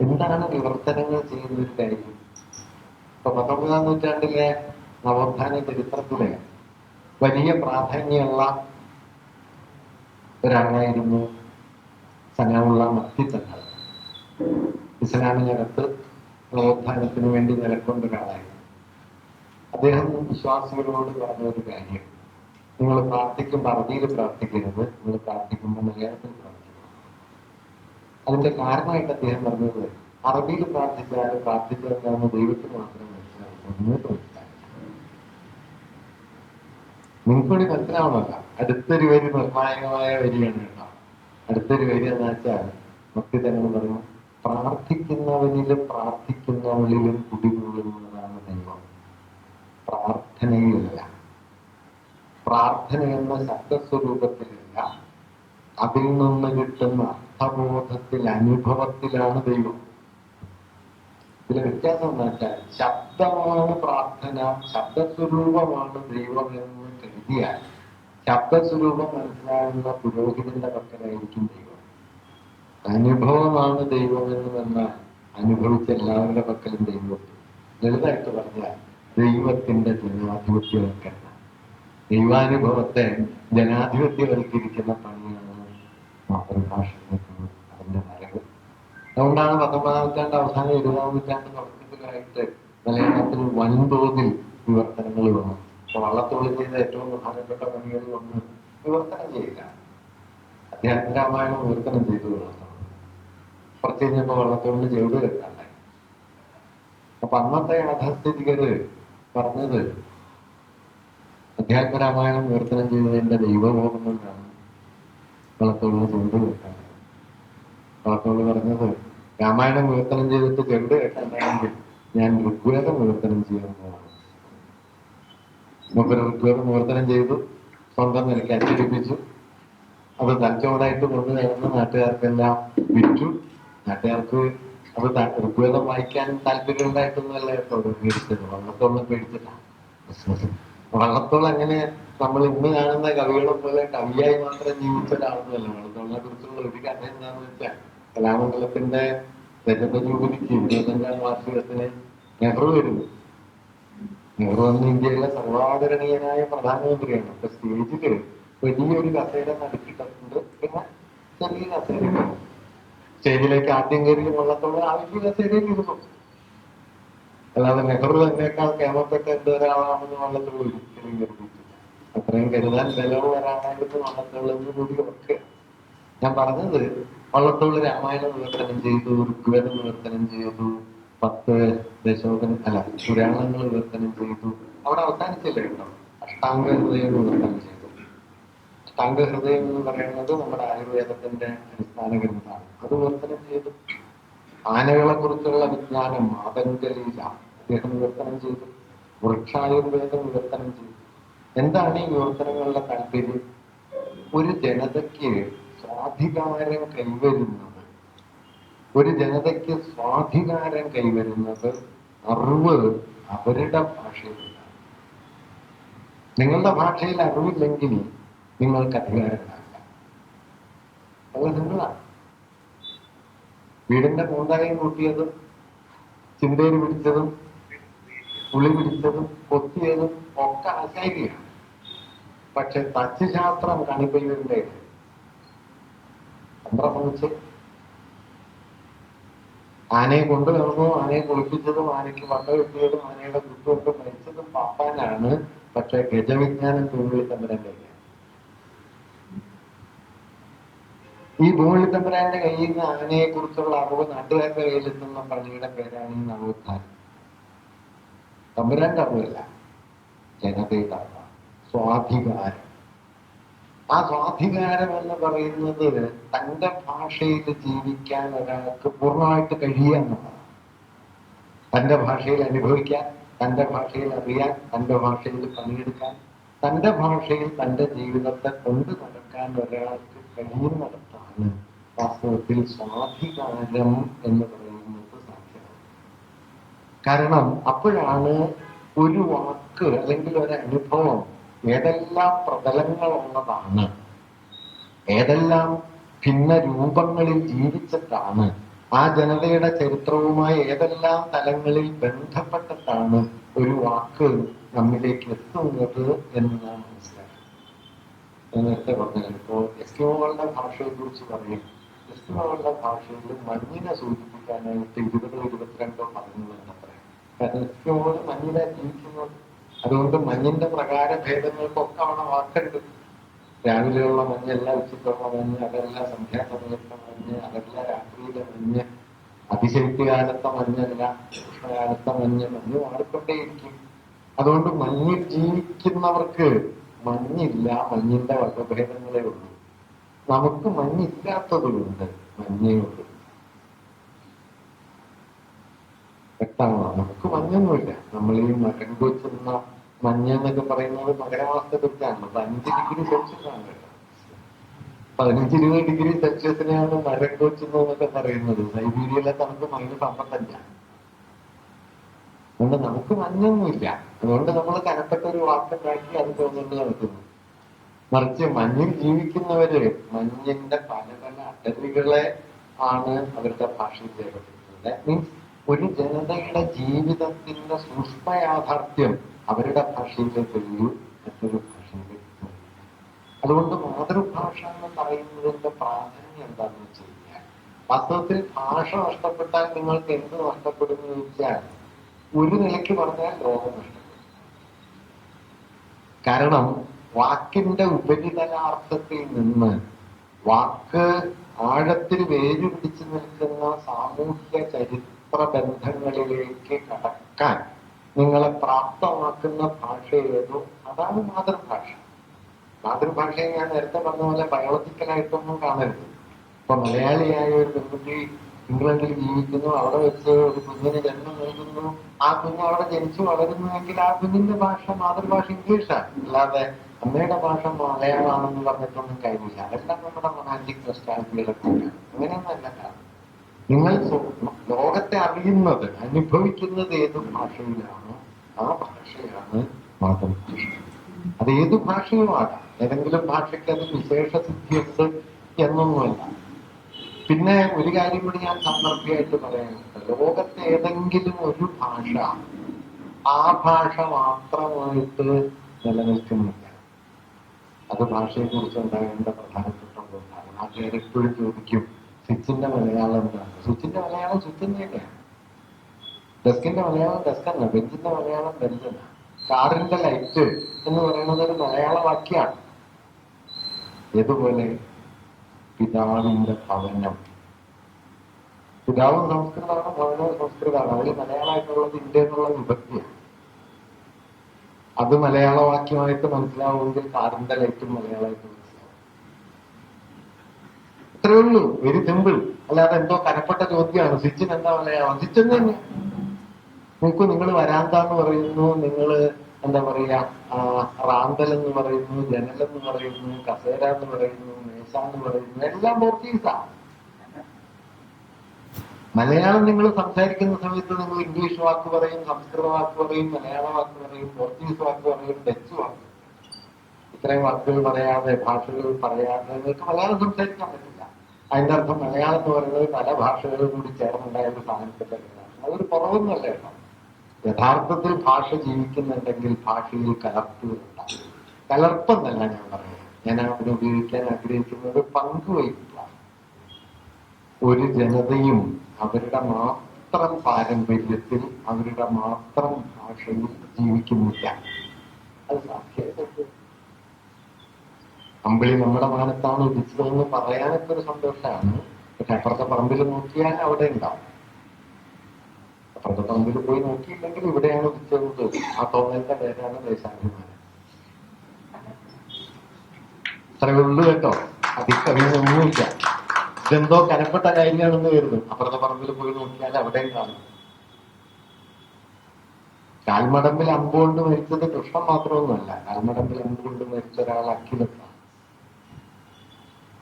എന്താണ് വിവർത്തനങ്ങൾ ചെയ്യുന്ന ഒരു കാര്യം? ഇപ്പൊ പത്തൊമ്പതാം നൂറ്റാണ്ടിലെ നവോത്ഥാന ചരിത്രത്തിലെ വലിയ പ്രാധാന്യമുള്ള ഒരാളായിരുന്നു സനാമുള്ള മത്തിത്തങ്ങൾ ഇസ്ലാമിനകത്ത് നവോത്ഥാനത്തിന് വേണ്ടി നിലക്കൊണ്ട ഒരാളായിരുന്നു. അദ്ദേഹം വിശ്വാസികളോട് പറഞ്ഞ ഒരു കാര്യം. നിങ്ങൾ പ്രാർത്ഥിക്കുമ്പോൾ അറബിയിൽ പ്രാർത്ഥിക്കരുത്. നിങ്ങൾ പ്രാർത്ഥിക്കുമ്പോൾ മലയാളത്തിൽ പ്രാർത്ഥിക്കണം അതിന്റെ കാരണമായിട്ട് അദ്ദേഹം പറഞ്ഞത്. അറബിയിൽ പ്രാർത്ഥിക്കാതെ പ്രാർത്ഥിക്കാതെ ദൈവത്തിന് മാത്രം മനസ്സിലാവും നിങ്ങൾക്കൂടി മനസ്സിലാവണമല്ല. അടുത്തൊരു വരി നിർണായകമായ വരിയാണ് കേട്ടോ. അടുത്തൊരു വരി എന്ന് വെച്ചാൽ ഭക്തി തന്നെ പറഞ്ഞു പ്രാർത്ഥിക്കുന്നവനിലും പ്രാർത്ഥിക്കുന്നവളിലും കുടികൊള്ളുന്നതാണ് ദൈവം. പ്രാർത്ഥനയിലല്ല. പ്രാർത്ഥന എന്ന ശബ്ദസ്വരൂപത്തിലല്ല അതിൽ നിന്ന് കിട്ടുന്ന അർത്ഥബോധത്തിൽ അനുഭവത്തിലാണ് ദൈവം. ഇതിലെ വ്യത്യാസം വെച്ചാൽ ശബ്ദമാണ് പ്രാർത്ഥന ശബ്ദസ്വരൂപമാണ് ദൈവം എന്ന് കരുതിയാൽ ശബ്ദസ്വരൂപം മനസ്സിലാകുന്ന പുരോഹിതന്റെ പക്കലായിരിക്കും ദൈവം. അനുഭവമാണ് ദൈവം എന്ന് പറഞ്ഞാൽ അനുഭവിച്ച എല്ലാവരുടെ പക്കലും ദൈവം. ലളിതമായിട്ട് പറഞ്ഞാൽ ദൈവത്തിന്റെ ജനാധിപത്യവൽക്കരണം. ദൈവാനുഭവത്തെ ജനാധിപത്യവൽക്കരിക്കുന്ന പണിയാണ് മാതൃഭാഷ അതിന്റെ വരവ്. അതുകൊണ്ടാണ് പത്തൊമ്പതാം നൂറ്റാണ്ട് അവസാനം ഇരുപതാം നൂറ്റാണ്ട് തുടക്കത്തിലായിട്ട് മലയാളത്തിൽ വൻതോതിൽ വിവർത്തനങ്ങൾ വന്നു. അപ്പൊ വള്ളത്തോളിൽ ചെയ്ത ഏറ്റവും പ്രധാനപ്പെട്ട പണികളിൽ ഒന്ന് വിവർത്തനം ചെയ്യുക. അദ്ദേഹത്തിന്റെ രാമായണം വിവർത്തനം ചെയ്തു വള്ളത്തോൾ കുറച്ച് കഴിഞ്ഞപ്പോൾ വള്ളത്തോളിൽ ചെവിട് കേൾക്കാണ്ടായി അപ്പൊ അന്നത്തെ യാഥാസ്ഥിതികര് പറഞ്ഞത് അധ്യാത്മരാമായണം വിവർത്തനം ചെയ്തതിന്റെ ദൈവബോധം കൊണ്ടാണ്. വള്ളത്തോളിന് ചെവിട് കേൾക്കാണ്ടായി വള്ളത്തോൾ പറഞ്ഞത് രാമായണം വിവർത്തനം ചെയ്തിട്ട് കണ്ട് കേട്ടിട്ടുണ്ടെങ്കിൽ ഞാൻ ഋഗ്വേദം വിവർത്തനം ചെയ്യാൻ നമുക്ക് ഋഗ്വേദം വിവർത്തനം ചെയ്തു സ്വന്തം നിലയ്ക്ക് അച്ചടിപ്പിച്ചു. അത് തലച്ചോടായിട്ട് കൊണ്ടു നടന്ന് നാട്ടുകാർക്കെല്ലാം വിറ്റു. നാട്ടുകാർക്ക് അത് ഋഗ്വേദം വായിക്കാൻ താല്പര്യം ഉണ്ടായിട്ടൊന്നുമല്ല കേട്ടോ അത് മേടിച്ചത്. വള്ളത്തോളം പേടിച്ചിട്ടാണ് വള്ളത്തോൾ അങ്ങനെ നമ്മൾ ഇന്ന് കാണുന്ന കവികളെ പോലെ കവിയായി മാത്രം ജീവിച്ച ഒരാളൊന്നുമല്ല വള്ളത്തോളിനെ കുറിച്ചുള്ള ഒരു കഥ എന്താണെന്ന് വെച്ചാൽ കലാമണ്ഡലത്തിന്റെ രജത ജൂബിലിക്ക് ഇരുപത്തഞ്ചാം വാർഷികത്തിന് നെഹ്റു വരുന്നു. നെഹ്റു അന്ന് ഇന്ത്യയിലെ സർവാദരണീയനായ പ്രധാനമന്ത്രിയാണ്. അപ്പൊ സ്റ്റേജിൽ വലിയൊരു കസേര നടുക്കിട്ടുണ്ട് പിന്നെ ചെറിയ കസേര സ്റ്റേജിലേക്ക് ആദ്യം കയറി വള്ളത്തോളം ആ വലിയ കസേരയിൽ ഇരുന്നു അല്ലാതെ നെഹ്റു തന്നെക്കാൾ കേമപ്പെട്ട എന്തൊരാളാണെന്ന് വള്ളത്തോളം ഒരിക്കലും കരുതിയിട്ടില്ല അത്രയും കരുതാൻ ബലവും ഒരാളായിരുന്നു വള്ളത്തോളെന്ന് കൂടി ഒക്കെ ഞാൻ പറഞ്ഞത് വള്ളത്തോൾ രാമായണം വിവർത്തനം ചെയ്തു ഋഗ്വേദം വിവർത്തനം ചെയ്തു പത്ത് ദശോധന അല്ല പുരാണങ്ങൾ വിവർത്തനം ചെയ്തു. അവിടെ അവസാനിച്ചില്ല കേട്ടോ അഷ്ടാംഗ ഹൃദയം വിവർത്തനം ചെയ്തു. അഷ്ടാംഗ ഹൃദയം എന്ന് പറയുന്നത് നമ്മുടെ ആയുർവേദത്തിന്റെ അടിസ്ഥാന ഗ്രന്ഥമാണ്. അത് വിവർത്തനം ചെയ്തു. ആനകളെ കുറിച്ചുള്ള വിജ്ഞാനം മാതങ്കലീല അദ്ദേഹം വിവർത്തനം ചെയ്തു. വൃക്ഷായുർവേദം വിവർത്തനം ചെയ്തു. എന്താണ് ഈ വിവർത്തനങ്ങളുടെ താല്പര്യം? ഒരു ജനതയ്ക്ക് സ്വാധികാരം കൈവരുന്നത് ഒരു ജനതയ്ക്ക് സ്വാധികാരം കൈവരുന്നത് അറിവ് അവരുടെ ഭാഷയിലാണ് നിങ്ങളുടെ ഭാഷയിൽ അറിവില്ലെങ്കിൽ നിങ്ങൾക്ക് അധികാരം ഉണ്ടാവില്ല നിങ്ങളാണ്. വീടിന്റെ പൂന്തായം കൂട്ടിയതും ചിന്തയിൽ പിടിച്ചതും ഉളി പിടിച്ചതും കൊത്തിയതും ഒക്കെ ആശാരിയാണ് പക്ഷെ തച്ചുശാസ്ത്രം കണിപ്പയ്യൂരിന്റെ തന്ത്രമണിച്ച് ആനയെ കൊണ്ടു നടന്നതും ആനയെ കുളിപ്പിച്ചതും ആനയ്ക്ക് വണ്ട കിട്ടിയതും ആനയുടെ ദുഃഖമൊക്കെ മരിച്ചതും പാപ്പാനാണ്. പക്ഷെ ഗജവിജ്ഞാനം തൂങ്ങി തമ്പുരാന്റെ കയ്യിലാണ്. ഈ ഭൂമി തമ്പുരാന്റെ കയ്യിൽ നിന്ന് ആനയെ കുറിച്ചുള്ള അറിവ് നാട്ടുകാരുടെ കയ്യിലെത്തുന്ന പള്ളിയുടെ പേരാണ് ഈ നവോത്ഥാനം. തമ്പുരാന്റെ അറിവല്ല ജനതയുടെ അറിവാണ് സ്വാധികാരം. ആ സ്വാധികാരം എന്ന് പറയുന്നത് തന്റെ ഭാഷയിൽ ജീവിക്കാൻ ഒരാൾക്ക് പൂർണമായിട്ട് കഴിയുക എന്നുള്ളതാണ്. തന്റെ ഭാഷയിൽ അനുഭവിക്കാൻ തന്റെ ഭാഷയിൽ അറിയാൻ തന്റെ ഭാഷയിൽ പണിയെടുക്കാൻ തന്റെ ഭാഷയിൽ തന്റെ ജീവിതത്തെ കൊണ്ടു നടക്കാൻ ഒരാൾക്ക് കഴിയുന്നിടത്താണ് വാസ്തവത്തിൽ സ്വാധികാരം എന്ന് പറയുന്നത്. കാരണം അപ്പോഴാണ് ഒരു വാക്ക് അല്ലെങ്കിൽ ഒരു അനുഭവം ഏതെല്ലാം പ്രതലങ്ങളുള്ളതാണ് ഏതെല്ലാം ഭിന്ന രൂപങ്ങളിൽ ജീവിച്ചിട്ടാണ് ആ ജനതയുടെ ചരിത്രവുമായി ഏതെല്ലാം തലങ്ങളിൽ ബന്ധപ്പെട്ടിട്ടാണ് ഒരു വാക്ക് നമ്മിലേക്ക് എത്തുന്നത് എന്ന് ഞാൻ മനസ്സിലാക്കി. നേരത്തെ പറഞ്ഞത് ഇപ്പോൾ എസ്കിമോകളുടെ ഭാഷയെ കുറിച്ച് പറയും. എസ്കിമോകളുടെ ഭാഷയിൽ മഞ്ഞിനെ സൂചിപ്പിക്കാനായിട്ട് ഇരുപതോ ഇരുപത്തിരണ്ടോ പദങ്ങൾ എസ്കിമോകൾ മഞ്ഞിനെ ജീവിക്കുന്നു അതുകൊണ്ട് മഞ്ഞിന്റെ പ്രകാര ഭേദങ്ങൾക്കൊക്കെ അവിടെ വാക്കുണ്ട് രാവിലെയുള്ള മഞ്ഞല്ല ഉച്ചയ്ക്കുള്ള മഞ്ഞ് അതല്ല സന്ധ്യാസമയത്തെ മഞ്ഞ് അതല്ല രാത്രിയിലെ മഞ്ഞ്. അതിശൈത്യകാലത്തെ മഞ്ഞല്ല ഉഷ്ണകാലത്തെ മഞ്ഞ്. മഞ്ഞ് മാറിക്കൊണ്ടേയിരിക്കും. അതുകൊണ്ട് മഞ്ഞിൽ ജീവിക്കുന്നവർക്ക് മഞ്ഞില്ല മഞ്ഞിന്റെ വകഭേദങ്ങളേ ഉള്ളൂ. നമുക്ക് മഞ്ഞില്ലാത്തതുകൊണ്ട് മഞ്ഞേ ഉള്ളൂ. വ്യക്തമാണ്? നമുക്ക് മഞ്ഞൊന്നുമില്ല. നമ്മൾ ഈ കൊച്ചുന്ന മഞ്ഞ് എന്നൊക്കെ പറയുന്നത് മകരമാസത്തെ കുറിച്ചാണ് അത് അഞ്ച് ഡിഗ്രി സെൽഷ്യസ് ആണ് പതിനഞ്ച് ഇരുപത് ഡിഗ്രി സെൽഷ്യസിനെയാണ് മരം കൊച്ചുന്നു പറയുന്നത്. സൈബീരിയയിലെ തണുപ്പ് മൈനസ് അമ്പത്തഞ്ചാണ് അതുകൊണ്ട് നമുക്ക് മഞ്ഞൊന്നുമില്ല. അതുകൊണ്ട് നമ്മൾ കനപ്പെട്ട ഒരു വാക്കുണ്ടാക്കി അത് തോന്നുന്നു നടക്കുന്നു. മറിച്ച് മഞ്ഞിൽ ജീവിക്കുന്നവര് മഞ്ഞിന്റെ പല പല അടലുകളെ ആണ് അവരുടെ ഭാഷയിൽ രേഖപ്പെടുത്തുന്നത്. മീൻസ് ഒരു ജനതയുടെ ജീവിതത്തിന്റെ സൂക്ഷ്മ യാഥാർത്ഥ്യം അവരുടെ ഭാഷയിലെ എഴുതി മറ്റൊരു ഭാഷയിലെ അതുകൊണ്ട് മാതൃഭാഷ എന്ന് പറയുന്നതിന്റെ പ്രാധാന്യം എന്താണെന്ന് വെച്ച് കഴിഞ്ഞാൽ വാസ്തവത്തിൽ ഭാഷ നഷ്ടപ്പെട്ടാൽ നിങ്ങൾക്ക് എന്ത് നഷ്ടപ്പെടുന്നു ചോദിച്ചാൽ ഒരു നിലയ്ക്ക് പറഞ്ഞാൽ ലോകം കാരണം വാക്കിന്റെ ഉപരിതലാർത്ഥത്തിൽ നിന്ന് വാക്ക് ആഴത്തിൽ വേരുപിടിച്ചു നിൽക്കുന്ന സാമൂഹിക ചരിത്ര ബന്ധങ്ങളിലേക്ക് കടക്കാൻ. നിങ്ങളെ പ്രാപ്തമാക്കുന്ന ഭാഷ ഏതോ? അതാണ് മാതൃഭാഷ. മാതൃഭാഷയെ ഞാൻ നേരത്തെ പറഞ്ഞ പോലെ ബയോളജിക്കലായിട്ടൊന്നും കാണരുത്. ഇപ്പൊ മലയാളിയായ ഒരു പെൺകുട്ടി ഇംഗ്ലണ്ടിൽ ജീവിക്കുന്നു അവിടെ വെച്ച് ഒരു കുഞ്ഞിന് ജന്മം നൽകുന്നു. ആ കുഞ്ഞ് അവിടെ ജനിച്ചു വളരുന്നുവെങ്കിൽ ആ കുഞ്ഞിന്റെ ഭാഷ മാതൃഭാഷ ഇംഗ്ലീഷാണ്. അല്ലാതെ അമ്മയുടെ ഭാഷ മലയാളമാണെന്ന് പറഞ്ഞിട്ടൊന്നും കാര്യമില്ല. അതെല്ലാം നമ്മുടെ റൊമാന്റിക് പ്രസ്താവനകളൊക്കെ അല്ല. കാരണം നിങ്ങൾ ലോകത്തെ അറിയുന്നത് അനുഭവിക്കുന്നത് ഏത് ഭാഷയിലാണോ ആ ഭാഷയാണ് മാതൃഭാഷ അത് ഏത് ഭാഷയും ആകാം ഏതെങ്കിലും ഭാഷയ്ക്ക് അത് വിശേഷ സിദ്ധിയുണ്ട് എന്നൊന്നുമല്ല. പിന്നെ ഒരു കാര്യം കൂടി ഞാൻ സന്ദർഭമായിട്ട് പറയാനുണ്ട്. ലോകത്തെ ഏതെങ്കിലും ഒരു ഭാഷ ആ ഭാഷ മാത്രമായിട്ട് നിലനിൽക്കുന്നില്ല. അത് ഭാഷയെ കുറിച്ച് ഉണ്ടാകേണ്ട പ്രധാനപ്പെട്ട ഒന്നാണ് ആ പേരെപ്പോഴും ചോദിക്കും. സ്വിച്ചിന്റെ മലയാളം എന്താണ് സുത്തിന്റെ മലയാളം തന്നെയാണ് ഡെസ്കിന്റെ മലയാളം ഡെസ്കല്ല ബെഞ്ചിന്റെ മലയാളം ബെഞ്ചല്ല. കാറിന്റെ ലൈറ്റ് എന്ന് പറയുന്നത് ഒരു മലയാള വാക്യാണ്. ഏതുപോലെ പിതാവിന്റെ ഭവനം. പിതാവ് സംസ്കൃതമാണ് ഭവനവും സംസ്കൃതമാണ്. അതിൽ മലയാളമായിട്ടുള്ളത് ഇന്ത്യ എന്നുള്ള വിഭക്തിയാണ്. അത് മലയാള വാക്യമായിട്ട് മനസ്സിലാവുമെങ്കിൽ കാറിന്റെ ലൈറ്റും മലയാളമായിട്ട് മനസ്സിലാവും ഇത്രയേ ഉള്ളൂ. വെരി സിമ്പിൾ അല്ലാതെ എന്തോ കനപ്പെട്ട ചോദ്യമാണ്. സ്വിച്ചിന് എന്താ മലയാളം സ്വിച്ച് തന്നെ നോക്കൂ നിങ്ങൾ വരാന്താന്ന് പറയുന്നു നിങ്ങൾ എന്താ പറയാ റാന്തൽ എന്ന് പറയുന്നു ജനൽ എന്ന് പറയുന്നു കസേര എന്ന് പറയുന്നു മേശ എന്ന് പറയുന്നു എല്ലാം പോർച്ചുഗീസാ മലയാളം നിങ്ങൾ സംസാരിക്കുന്ന സമയത്ത് നിങ്ങൾ ഇംഗ്ലീഷ് വാക്ക് പറയും സംസ്കൃത വാക്ക് പറയും മലയാള വാക്ക് പറയും പോർച്ചുഗീസ് വാക്ക് പറയും ഡച്ച് വാക്ക്. ഇത്രയും വാക്കുകൾ പറയാതെ ഭാഷകൾ പറയാതെ നിങ്ങൾക്ക് മലയാളം സംസാരിക്കാൻ പറ്റില്ല അതിന്റെ അർത്ഥം മലയാളം എന്ന് പറയുന്നത് പല ഭാഷകളും കൂടി ചേർന്നുണ്ടായ ഒരു സാധനത്തിലാണ് അതൊരു കുറവൊന്നുമല്ല യഥാർത്ഥത്തിൽ ഭാഷ ജീവിക്കുന്നുണ്ടെങ്കിൽ ഭാഷയിൽ കലർപ്പുകളുണ്ടാകും കലർപ്പെന്നല്ല ഞാൻ പറയുന്നത്. ഞാൻ അവിടെ ഉപയോഗിക്കാൻ ആഗ്രഹിക്കുന്നത് പങ്കുവയ്ക്കുക ഒരു ജനതയും അവരുടെ മാത്രം പാരമ്പര്യത്തിൽ അവരുടെ മാത്രം ഭാഷയിൽ ജീവിക്കുന്നില്ല. അത് സാധ്യത അമ്പിളി നമ്മുടെ മാനത്താണ് ഉദിച്ചതെന്ന് പറയാനൊക്കെ ഒരു സന്തോഷമാണ്. പക്ഷെ അപ്പുറത്തെ പറമ്പിൽ നോക്കിയാൽ അവിടെ ഉണ്ടാവും. അപ്പുറത്തെ പറമ്പിൽ പോയി നോക്കിയില്ലെങ്കിൽ ഇവിടെയാണ് ഉദിച്ചത് ആ തോന്നലിന്റെ പേരാണ് ദേശാഭിമാനം. അത്രയേ ഉള്ളൂ കേട്ടോ. അതിക്കവിയൊന്നുമില്ല ഇതെന്തോ കനപ്പെട്ട കാര്യമാണെന്ന് കരുതും അപ്പുറത്തെ പറമ്പിൽ പോയി നോക്കിയാൽ അവിടെയും കാണും കാൽമടമ്പിൽ അമ്പുകൊണ്ട് മരിച്ചത് കൃഷ്ണൻ മാത്രമൊന്നുമല്ല. കാൽമടമ്പിൽ അമ്പുകൊണ്ട് മരിച്ച ഒരാൾ അഖിലത്താണ്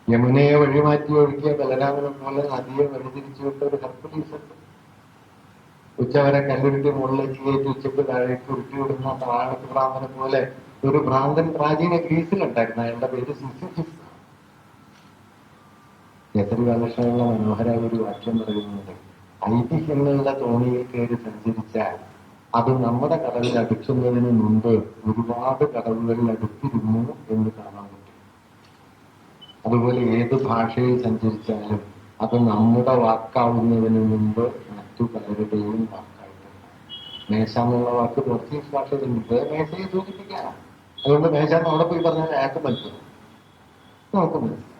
യമുനയെ വഴിമാറ്റി ഒഴുകിയ ബലരാമനെ പോലെ നദിയെ വഴിതിരിച്ചു കൊണ്ട് ഒരു ഉണ്ട് ഉച്ചവരെ കല്ലുരുട്ടി മുകളിലേക്ക് കയറ്റി ഉച്ചയ്ക്ക് താഴേക്ക് ഉരുട്ടിവിടുന്ന താഴത്ത് ഭ്രാന്തനെ പോലെ ഒരു ഭ്രാന്തൻ പ്രാചീന ഗ്രീസിലുണ്ടായിരുന്നു. അയാളുടെ പേര് സിസിഫിസ് എത്ര ബാലകൃഷ്ണനുള്ള മനോഹരമായ ഒരു വാക്യം പറയുന്നുണ്ട് ഐതിഹ്യങ്ങളുടെ തോണിയിൽ കയറി സഞ്ചരിച്ചാൽ അത് നമ്മുടെ കടലിൽ അടുക്കുന്നതിന് മുമ്പ് ഒരുപാട് കടലുകളിൽ അടുത്തിരുന്നു എന്ന് കാണാൻ അതുപോലെ ഏത് ഭാഷയിൽ സഞ്ചരിച്ചാലും അത് നമ്മുടെ വാക്കാവുന്നതിന് മുമ്പ് മറ്റു പലരുടെയും വാക്കായിട്ടുണ്ട് മേശ എന്നുള്ള വാക്ക് പോർച്ചുഗീസ് ഭാഷയിലുണ്ട് ഇത് മേശയെ സൂചിപ്പിക്കാനാണ്. അതുകൊണ്ട് മേശ അവിടെ പോയി പറഞ്ഞാൽ അയാൾക്ക് മനസ്സിലാവും നമുക്ക് മനസ്സിലാവും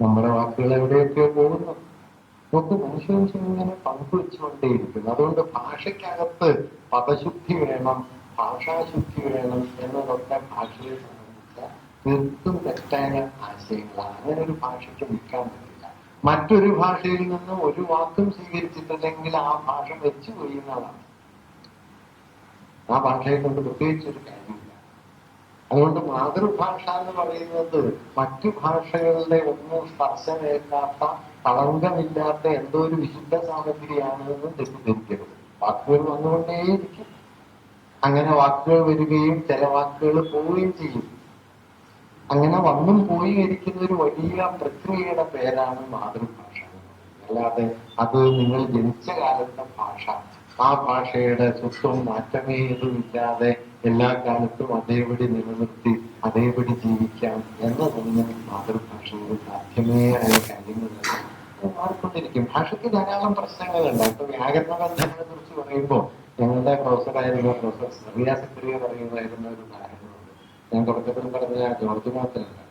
നമ്മുടെ വാക്കുകൾ എവിടെയൊക്കെയോ പോകുന്നു? നമുക്ക് മനുഷ്യൻ ഇങ്ങനെ പങ്കുവെച്ചുകൊണ്ടേയിരിക്കുന്നു. അതുകൊണ്ട് ഭാഷയ്ക്കകത്ത് പദശുദ്ധി വേണം ഭാഷാശുദ്ധി വേണം എന്നതൊക്കെ ഭാഷയെ തീർത്തും തെറ്റായ ആശയങ്ങളാണ് അങ്ങനെ ഒരു ഭാഷയ്ക്ക് നിൽക്കാൻ പറ്റില്ല. മറ്റൊരു ഭാഷയിൽ നിന്ന് ഒരു വാക്കും സ്വീകരിച്ചിട്ടില്ലെങ്കിൽ ആ ഭാഷ വെച്ചു കൊയ്യുന്നതാണ് ആ ഭാഷയെ കൊണ്ട് പ്രത്യേകിച്ച് ഒരു കാര്യമില്ല. അതുകൊണ്ട് മാതൃഭാഷ എന്ന് പറയുന്നത് മറ്റു ഭാഷകളുടെ ഒന്നും സ്പർശമേൽക്കാത്ത കളങ്കമില്ലാത്ത എന്തോ ഒരു വിശുദ്ധ സാമഗ്രിയാണെന്നും തെറ്റിദ്ധരിക്കരുത്. വാക്കുകൾ വന്നുകൊണ്ടേയിരിക്കും. അങ്ങനെ വാക്കുകൾ വരികയും ചില വാക്കുകൾ പോവുകയും ചെയ്യും. അങ്ങനെ വന്നും പോയി ഇരിക്കുന്ന ഒരു വലിയ പ്രക്രിയയുടെ പേരാണ് മാതൃഭാഷ. അല്ലാതെ അത് നിങ്ങൾ ജനിച്ച കാലത്തെ ഭാഷ. ആ ഭാഷയുടെ സ്വത്വം മാറ്റമേ ഇല്ലാതെ എല്ലാ കാലത്തും അതേപടി നിലനിർത്തി അതേപടി ജീവിക്കാം എന്നതൊന്നും മാതൃഭാഷയിൽ സാധ്യമേ ആയ കാര്യങ്ങളല്ല മാറിക്കൊണ്ടിരിക്കും. ഭാഷയ്ക്ക് ധാരാളം പ്രശ്നങ്ങളുണ്ട്. ഇപ്പൊ വ്യാകരണ ബന്ധങ്ങളെ കുറിച്ച് പറയുമ്പോൾ ഞങ്ങളുടെ പ്രൊഫസറായിരുന്ന പ്രൊഫസർ സർവ്യാസക്രിയ സെക്രിയ പറയുന്നതായിരുന്ന ഒരു ഉദാഹരണമുണ്ട് ഞാൻ തുടക്കത്തിൽ പറഞ്ഞ ജോർജ് മാത്രമല്ല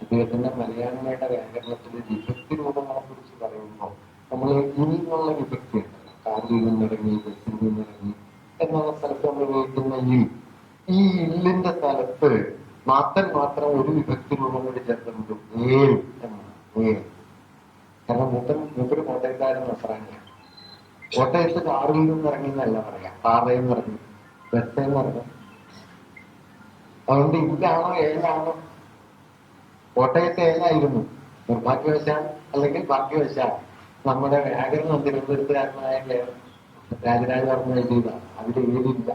അദ്ദേഹത്തിന്റെ മലയാളിയുടെ വ്യാകരണത്തിൽ വിഭക്തി രൂപങ്ങളെ കുറിച്ച് പറയുമ്പോൾ നമ്മൾ ഇനിയുള്ള വിഭക്തി ഉണ്ടല്ലോ. നിന്നിറങ്ങി ബസ്സിൽ നിന്നിറങ്ങി എന്നുള്ള സ്ഥലത്ത് നമ്മൾ ഉപയോഗിക്കുന്ന ഇൽ ഈ ഇല്ലിന്റെ സ്ഥലത്ത് മാത്രം മാത്രം ഒരു വിഭക്തി രൂപം കൂടി ചേർത്തിട്ടുണ്ട് ഏൽ എന്നാണ്. ഏൽ കാരണം മൂപ്പൻ മൂപ്പര് കോട്ടയക്കാരൻ നസറാനിയാണ് കോട്ടയത്ത് കാറിൽ നിന്നിറങ്ങി എന്നല്ല പറയാം. പാറയിൽ നിന്ന് ഇറങ്ങി ബസ്സേന്ന് ഇറങ്ങി. അതുകൊണ്ട് ഇല്ലാണോ ഏഴിലാണോ കോട്ടയത്തെ ഏഴായിരുന്നു നിർഭാഗ്യവശാൽ അല്ലെങ്കിൽ ഭാഗ്യവശാൽ നമ്മുടെ വ്യാകരണം തിരുവനന്തപുരത്തുകാരനായ രാജരാജ പറഞ്ഞു എഴുതിയതാണ് അതിൽ എഴുതിയില്ല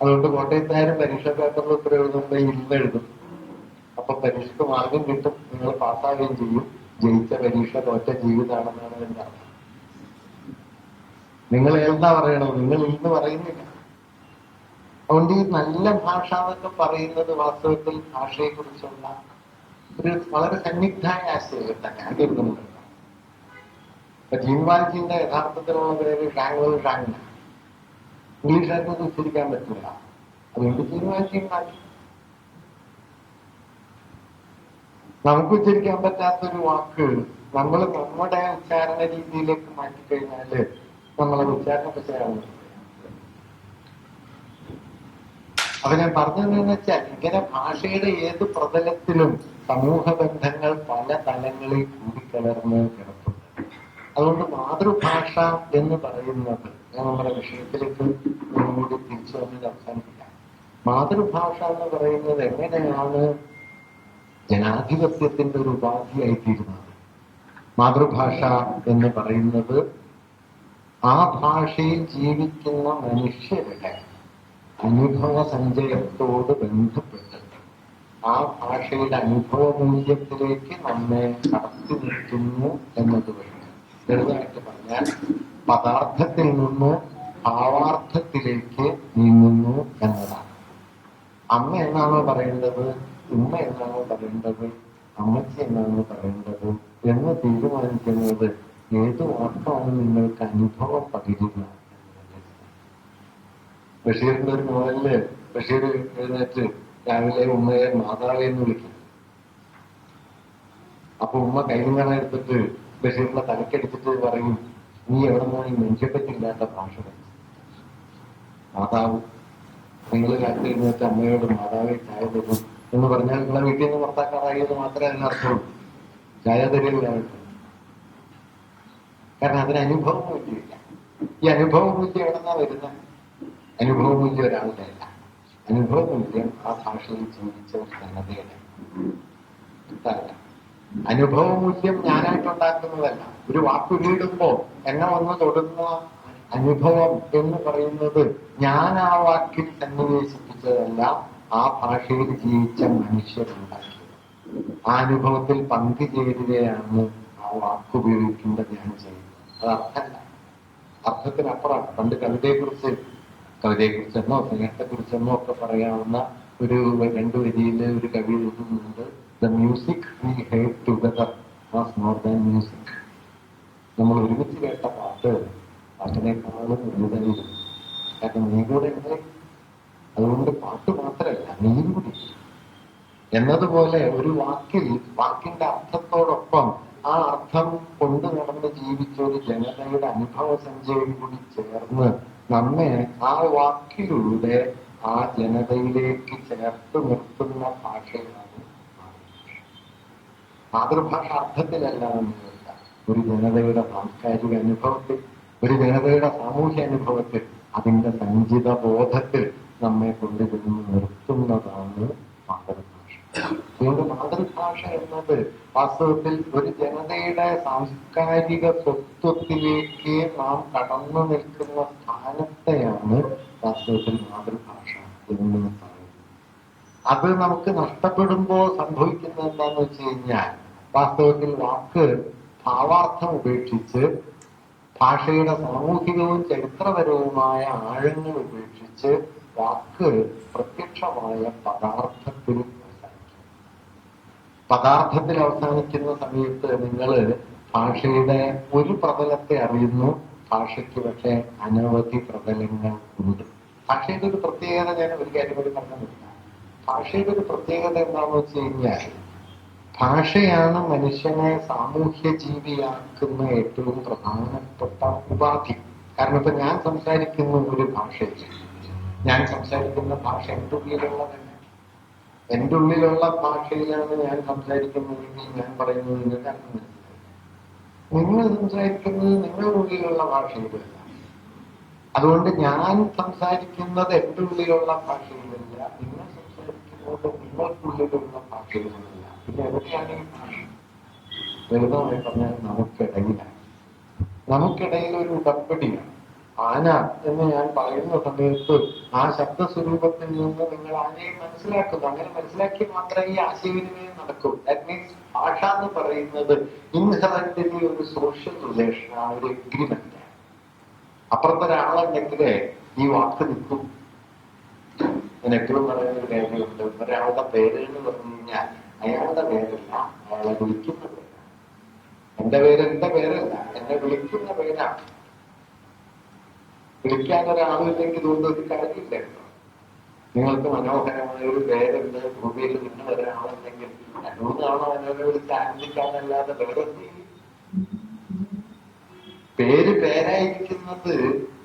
അതുകൊണ്ട് കോട്ടയത്തുകാരും പരീക്ഷ പേപ്പറിൽ ഉത്തരം എഴുതുമ്പോൾ ഇന്ന് എഴുതും. അപ്പൊ പരീക്ഷക്ക് മാർഗം കിട്ടും. നിങ്ങൾ പാസ്സാവുകയും ചെയ്യും. ജയിച്ച പരീക്ഷ തോറ്റ ജീവിതമാണെന്നാണ് എന്റെ നിങ്ങൾ എന്താ പറയണോ നിങ്ങൾ ഇന്ന് പറയുന്നില്ല. അതുകൊണ്ട് ഈ നല്ല ഭാഷ എന്നൊക്കെ പറയുന്നത് വാസ്തവത്തിൽ ഭാഷയെ കുറിച്ചുള്ള ഒരു വളരെ സന്നിഗ്ധായ ആശയം തന്നെ കേൾക്കുന്നുണ്ട് ഇപ്പൊ ജീൻവാൽജിന്റെ യഥാർത്ഥത്തിലുള്ള പേര് ഷാങ്വൽ ഷാങ് ഇംഗ്ലീഷായിട്ട് ഉച്ചരിക്കാൻ പറ്റില്ല. അതുകൊണ്ട് ജീൻവാൽജി നമുക്ക് ഉച്ചരിക്കാൻ പറ്റാത്തൊരു വാക്ക് നമ്മൾ നമ്മുടെ ഉച്ചാരണ രീതിയിലേക്ക് മാറ്റിക്കഴിഞ്ഞാൽ നമ്മളെ ഉച്ചാരണ പറ്റിയാണ് അപ്പൊ ഞാൻ പറഞ്ഞതെന്ന് വെച്ചാൽ ഇങ്ങനെ ഭാഷയുടെ ഏത് പ്രതലത്തിലും സമൂഹ ബന്ധങ്ങൾ പല തലങ്ങളിൽ കൂടിക്കലർന്ന് കിടക്കുന്നു അതുകൊണ്ട് മാതൃഭാഷ എന്ന് പറയുന്നത് ഞാൻ നമ്മുടെ വിഷയത്തിലേക്ക് കൂടി തിരിച്ചു വന്നത് അവസാനിപ്പിക്കാം മാതൃഭാഷ എന്ന് പറയുന്നത് എങ്ങനെയാണ് ജനാധിപത്യത്തിന്റെ ഒരു ഉപാധിയായിത്തീരുന്നത്? മാതൃഭാഷ എന്ന് പറയുന്നത് ആ ഭാഷയിൽ ജീവിക്കുന്ന മനുഷ്യരുടെ അനുഭവ സഞ്ചയത്തോട് ബന്ധപ്പെട്ടിട്ട് ആ ഭാഷയുടെ അനുഭവ മൂല്യത്തിലേക്ക് നമ്മെ കടത്തി നിർത്തുന്നു എന്നത് വഴി ചെറുതായിട്ട് പറഞ്ഞാൽ പദാർത്ഥത്തിൽ നിന്ന് ഭാവാർത്ഥത്തിലേക്ക് നീങ്ങുന്നു എന്നതാണ്. അമ്മ എന്നാണോ പറയേണ്ടത്? ഉമ്മ എന്നാണോ പറയേണ്ടത്? അമ്മച്ചി എന്നാണോ പറയേണ്ടത്? എന്ന് തീരുമാനിക്കുന്നത് ഏത് വാക്കാണ് നിങ്ങൾക്ക് അനുഭവം പകരുക? എന്നുള്ളത് ബഷീറിന്റെ ഒരു നോവലിൽ ബഷീർ എഴുന്നേറ്റ് രാവിലെ ഉമ്മയെ മാതാവേ എന്ന് വിളിക്കും. അപ്പൊ ഉമ്മ കൈലിങ്ങണ എടുത്തിട്ട് ബഷീറിന്റെ തലക്കെടുത്തിട്ട് പറയും നീ എവിടെ നിന്നാണ് ഈ മനുഷ്യപ്പറ്റില്ലാത്ത ഭാഷ മാതാവ് നിങ്ങൾ രാത്രി എഴുന്നേറ്റ് അമ്മയോട് മാതാവേ ചായ തരും. എന്ന് പറഞ്ഞാൽ നിങ്ങളെ വീട്ടിൽ നിന്ന് പുറത്താക്കാറായത് മാത്രമേ അതിനർത്ഥമുള്ളൂ ചായ തരില്ല കാരണം അതിന് അനുഭവം മൂല്യമില്ല ഈ അനുഭവം മൂല്യം എവിടെന്നാ വരുന്നത് അനുഭവ മൂല്യം ഒരാളുടെ അല്ല അനുഭവ ആ ഭാഷയിൽ ചിന്തിച്ച ഒരു സംഗതിയല്ല അല്ല അനുഭവ മൂല്യം ഞാനായിട്ടുണ്ടാക്കുന്നതല്ല. ഒരു വാക്ക് വീടുമ്പോ എന്നെ വന്ന് തൊടുന്ന അനുഭവം എന്ന് പറയുന്നത് ഞാൻ ആ വാക്കിൽ സന്നിവേശിപ്പിച്ചതല്ല ആ ഭാഷയിൽ ജീവിച്ച മനുഷ്യരുണ്ടാക്കിയത്. ആ അനുഭവത്തിൽ പങ്കുചേരുകയാണ് ആ വാക്ക് ഉപയോഗിക്കുമ്പോൾ ഞാൻ ചെയ്യുന്നത്. അത് അർത്ഥമല്ല. അർത്ഥത്തിനപ്പുറം പണ്ട് കവിതയെക്കുറിച്ച് കവിതയെക്കുറിച്ചെന്നോ സ്നേഹത്തെക്കുറിച്ചെന്നോ ഒക്കെ പറയാവുന്ന ഒരു രണ്ട് വരിയിൽ ഒരു കവി എഴുതുന്നുണ്ട് the music we heard together was more than music നമ്മൾ ഒരുമിച്ച് കേട്ട പാട്ട് പാട്ടിനേക്കാളും വലുതായിരുന്നു കാരണം നീ കൂടെ ഉണ്ട് അതുകൊണ്ട് പാട്ട് മാത്രമല്ല നീ കൂടി. എന്നതുപോലെ ഒരു വാക്കിൽ വാക്കിന്റെ അർത്ഥത്തോടൊപ്പം ആ അർത്ഥം കൊണ്ടു നടന്ന് ജീവിച്ച ഒരു ജനതയുടെ അനുഭവ സഞ്ചയം കൂടി ചേർന്ന് നമ്മെ ആ വാക്കിലൂടെ ആ ജനതയിലേക്ക് ചേർത്ത് നിർത്തുന്ന ഭാഷയാണ് മാതൃഭാഷ. അർത്ഥത്തിലല്ല എന്നല്ല ഒരു ജനതയുടെ സാംസ്കാരിക അനുഭവത്തിൽ ഒരു ജനതയുടെ സാമൂഹ്യ അനുഭവത്തിൽ അതിന്റെ സഞ്ചിത ബോധത്തിൽ നമ്മെ കൊണ്ടുചെന്ന് നിർത്തുന്നതാണ് മാതൃഭാഷ. അതുകൊണ്ട് മാതൃഭാഷ എന്നത് വാസ്തവത്തിൽ ഒരു ജനതയുടെ സാംസ്കാരിക സ്വത്വത്തിലേക്ക് നാം കടന്നു നിൽക്കുന്ന സ്ഥാനത്തെയാണ് വാസ്തവത്തിൽ മാതൃഭാഷ എന്ന് പറയുന്നത്. അത് നമുക്ക് നഷ്ടപ്പെടുമ്പോൾ സംഭവിക്കുന്നത് എന്താന്ന് വെച്ച് കഴിഞ്ഞാൽ വാസ്തവത്തിൽ വാക്ക് ഭാവാർത്ഥം ഉപേക്ഷിച്ച് ഭാഷയുടെ സാമൂഹികവും ചരിത്രപരവുമായ ആഴങ്ങൾ ഉപേക്ഷിച്ച് വാക്ക് പ്രത്യക്ഷമായ പദാർത്ഥത്തിൽ പദാർത്ഥത്തിൽ അവസാനിക്കുന്ന സമയത്ത് നിങ്ങൾ ഭാഷയുടെ ഒരു പ്രതലത്തെ അറിയുന്നു. ഭാഷയ്ക്ക് പക്ഷേ അനവധി പ്രതലങ്ങൾ ഉണ്ട്. ഭാഷയുടെ ഒരു പ്രത്യേകത ഞാൻ ഒരു കാര്യം കൂടി പറഞ്ഞില്ല ഭാഷയുടെ ഒരു പ്രത്യേകത എന്താണെന്ന് വെച്ച് കഴിഞ്ഞാൽ ഭാഷയാണ് മനുഷ്യനെ സാമൂഹ്യ ജീവിയാക്കുന്ന ഏറ്റവും പ്രധാനപ്പെട്ട ഉപാധി. കാരണം ഇപ്പൊ ഞാൻ സംസാരിക്കുന്ന ഒരു ഭാഷയിൽ ഞാൻ സംസാരിക്കുന്ന ഭാഷ ഉള്ളിലുള്ളതല്ല എന്റെ ഉള്ളിലുള്ള ഭാഷയിലാണ് ഞാൻ സംസാരിക്കുന്നതെങ്കിൽ ഞാൻ പറയുന്നത് നിങ്ങൾക്ക് അർത്ഥം നിങ്ങൾ സംസാരിക്കുന്നത് നിങ്ങളുടെ ഉള്ളിലുള്ള ഭാഷയിലല്ല. അതുകൊണ്ട് ഞാൻ സംസാരിക്കുന്നത് എന്റെ ഉള്ളിലുള്ള ഭാഷയിലല്ല. നിങ്ങൾ സംസാരിക്കുന്നത് നിങ്ങൾക്കുള്ളിലുള്ള ഭാഷയിലല്ല. പിന്നെ എവിടെയാണ് ഈ ഭാഷ? ലളിതമായി പറഞ്ഞാൽ നമുക്കിടയിലാണ്. നമുക്കിടയിൽ ഒരു ഉടമ്പടിയാണ്. ആന എന്ന് ഞാൻ പറയുന്ന സമയത്ത് ആ ശബ്ദസ്വരൂപത്തിൽ നിന്ന് നിങ്ങൾ ആനയെ മനസ്സിലാക്കുന്നു. അങ്ങനെ മനസ്സിലാക്കി മാത്രമേ ഈ ആശയവിനിമയം നടക്കൂ. ദാറ്റ് മീൻസ് ഭാഷ എന്ന് പറയുന്നത് ഇൻഹറന്റിന്റെ ഒരു സോഷ്യൽ റിലേഷൻ ആ ഒരു എഗ്രിമെന്റ് അപ്പുറത്തെ ഒരാളുണ്ടെങ്കിൽ ഈ വാക്ക് നിൽക്കും. ഞാൻ എപ്പോഴും പറയുന്ന ഒരു കാര്യമുണ്ട്. ഒരാളുടെ പേര് എന്ന് പറഞ്ഞു കഴിഞ്ഞാൽ അയാളുടെ പേരല്ല അയാളെ വിളിക്കുന്ന പേരാണ്. എന്റെ പേര് എന്റെ പേരല്ല എന്നെ വിളിക്കുന്ന പേരാണ്. വിളിക്കാൻ ഒരാളില്ലെങ്കിൽ കൊണ്ട് ഒരു കാര്യമില്ല. നിങ്ങൾക്ക് മനോഹരമായ ഒരു പേരുണ്ട് ഭൂമിയിൽ നിന്ന് ഒരാളുണ്ടെങ്കിൽ മൂന്ന് തവണ അവനവനെ വിളിച്ച് ആനന്ദിക്കാനല്ലാതെ വേറെ പേര് പേരായിരിക്കുന്നത്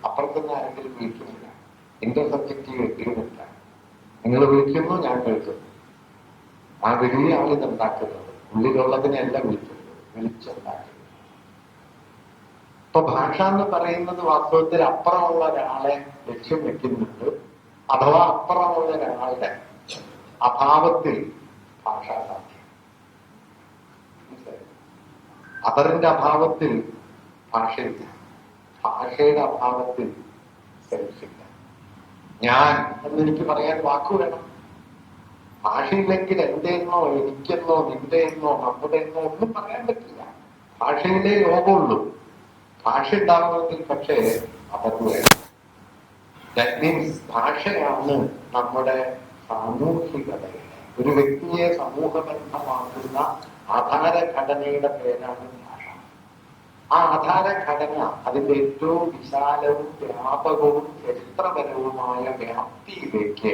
അപ്പുറത്തുനിന്ന് ആരെങ്കിലും വിളിക്കുന്നില്ല. എന്റെ സബ്ജക്റ്റീവ് ആണ് നിങ്ങൾ വിളിക്കുന്നു ഞാൻ കേൾക്കുന്നു. ആ വിളിയാണ് ഇത് ഉണ്ടാക്കുന്നത്. ഉള്ളിലുള്ളതിനെയല്ല വിളിക്കുന്നത്. വിളിച്ചുണ്ടാക്കുന്നത് ഇപ്പൊ ഭാഷ എന്ന് പറയുന്നത് വാസ്തവത്തിൽ അപ്പുറമുള്ള ഒരാളെ ലക്ഷ്യം വെക്കുന്നുണ്ട്. അഥവാ അപ്പുറമുള്ള ഒരാളുടെ അഭാവത്തിൽ ഭാഷ? അതറിന്റെ അഭാവത്തിൽ ഭാഷയില്ല. ഭാഷയുടെ അഭാവത്തിൽ സെൽഫില്ല. ഞാൻ എന്നെനിക്ക് പറയാൻ വാക്കു വേണം. ഭാഷയില്ലെങ്കിൽ എന്റെയെന്നോ എനിക്കെന്നോ നിന്റെയെന്നോ നമ്മുടെയെന്നോ ഒന്നും പറയാൻ പറ്റില്ല. ഭാഷയിലേ ലോകമുള്ളൂ. ഭാഷ ഉണ്ടാവണമെങ്കിൽ പക്ഷേ വേണം ദാറ്റ് മീൻസ് ഭാഷയാണ് നമ്മുടെ സാമൂഹികതയുടെ ഒരു വ്യക്തിയെ സമൂഹബന്ധമാക്കുന്ന ആധാരഘടനയുടെ പേരാണ് ഭാഷ. ആ ആധാരഘടന അതിന്റെ ഏറ്റവും വിശാലവും വ്യാപകവും ചരിത്രപരവുമായ വ്യാപ്തിയിലേക്ക്